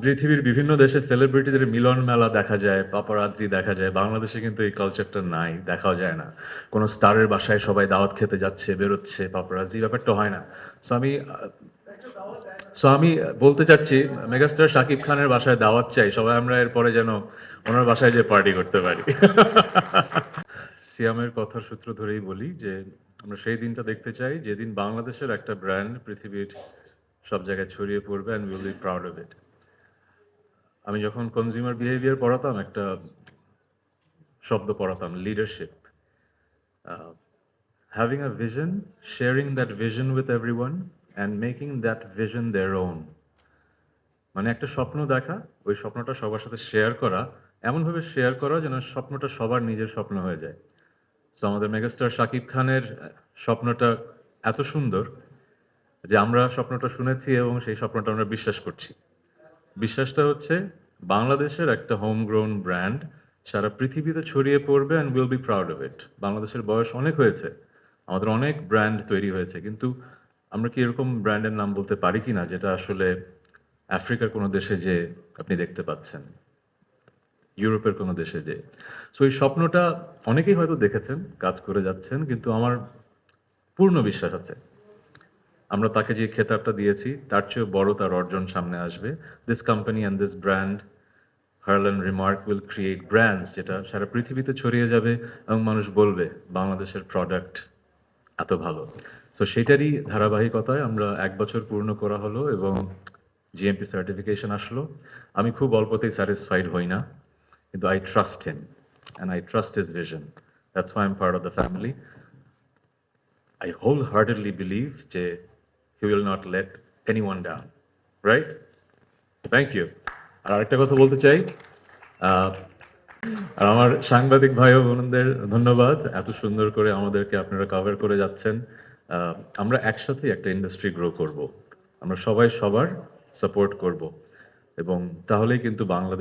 পৃথিবীর বিভিন্ন দেশে সেলিব্রিটিদের মিলন মেলা দেখা যায় পাপারাজ্জি দেখা যায়, বাংলাদেশে কিন্তু এই কালচারটা নাই, দেখাও যায় না। কোনো স্টারের বাসায় সবাই দাওয়াত খেতে যাচ্ছে, বেরোচ্ছে পাপারাজ্জি ব্যাপারটা হয় না। সো আমি সো আমি বলতে চাচ্ছি মেগাস্টার শাকিব খানের বাসায় দাওয়াত চাই, সবাই আমরা এরপরে যেন ওনার বাসায় যে পার্টি করতে পারি। সিয়ামের কথার সূত্র ধরেই বলি যে, আমরা সেই দিনটা দেখতে চাই, যেদিন বাংলাদেশের একটা ব্র্যান্ড পৃথিবীর সব জায়গায় ছড়িয়ে পড়বে and will be proud of it আমি যখন কনজিউমার বিহেভিয়ার পড়াতাম, একটা শব্দ পড়াতাম leadership having a vision sharing that vision with everyone and making that vision their own মানে একটা স্বপ্ন দেখা, ওই স্বপ্নটা সবার সাথে শেয়ার করা, এমনভাবে শেয়ার করা যেন স্বপ্নটা সবার নিজের স্বপ্ন হয়ে যায়। তো আমাদের মেগাস্টার শাকিব খানের স্বপ্নটা এত সুন্দর যে আমরা স্বপ্নটা শুনেছি এবং সেই স্বপ্নটা আমরা বিশ্বাস করছি। বিশ্বাসটা হচ্ছে বাংলাদেশের একটা হোম গ্রোন ব্র্যান্ড সারা পৃথিবীতে ছড়িয়ে পড়বে and will be proud of it বাংলাদেশের বয়স অনেক হয়েছে, আমাদের অনেক ব্র্যান্ড তৈরি হয়েছে, কিন্তু আমরা কি এরকম ব্র্যান্ডের নাম বলতে পারি কিনা, যেটা আসলে আফ্রিকার কোনো দেশে যে আপনি দেখতে পাচ্ছেন, ইউরোপের কোনো দেশে যে। সো এই স্বপ্নটা অনেকেই হয়তো দেখেছেন, কাজ করে যাচ্ছেন, কিন্তু আমার পূর্ণ বিশ্বাস আছে। আমরা তাকে যে খেতাবটা দিয়েছি, তার চেয়েও বড় তার অর্জন সামনে আসবে। This company and this brand Harlen remark will create brand যেটা সারা পৃথিবীতে ছড়িয়ে যাবে এবং মানুষ বলবে, বাংলাদেশের প্রোডাক্ট এত ভালো। তো সেটারই ধারাবাহিকতায় আমরা এক বছর পূর্ণ করা হলো এবং জিএমপি সার্টিফিকেশন আসলো। আমি খুব অল্পতেই স্যাটিসফাইড হই না, কিন্তু I trust him and I trust his vision that's why am part of the family I whole wholeheartedly believe যে he will not let anyone down. Right? Thank you. আর আরেকটা কথা বলতে চাই আর আমার সাংবাদিক ভাই ও বোনদের ধন্যবাদ, এত সুন্দর করে আমাদেরকে আপনারা কভার করে যাচ্ছেন আমরা একসাথে একটা ইন্ডাস্ট্রি গ্রো করব আমরা সবাই সবার সাপোর্ট করব এবং তাহলেই কিন্তু বাংলাদেশ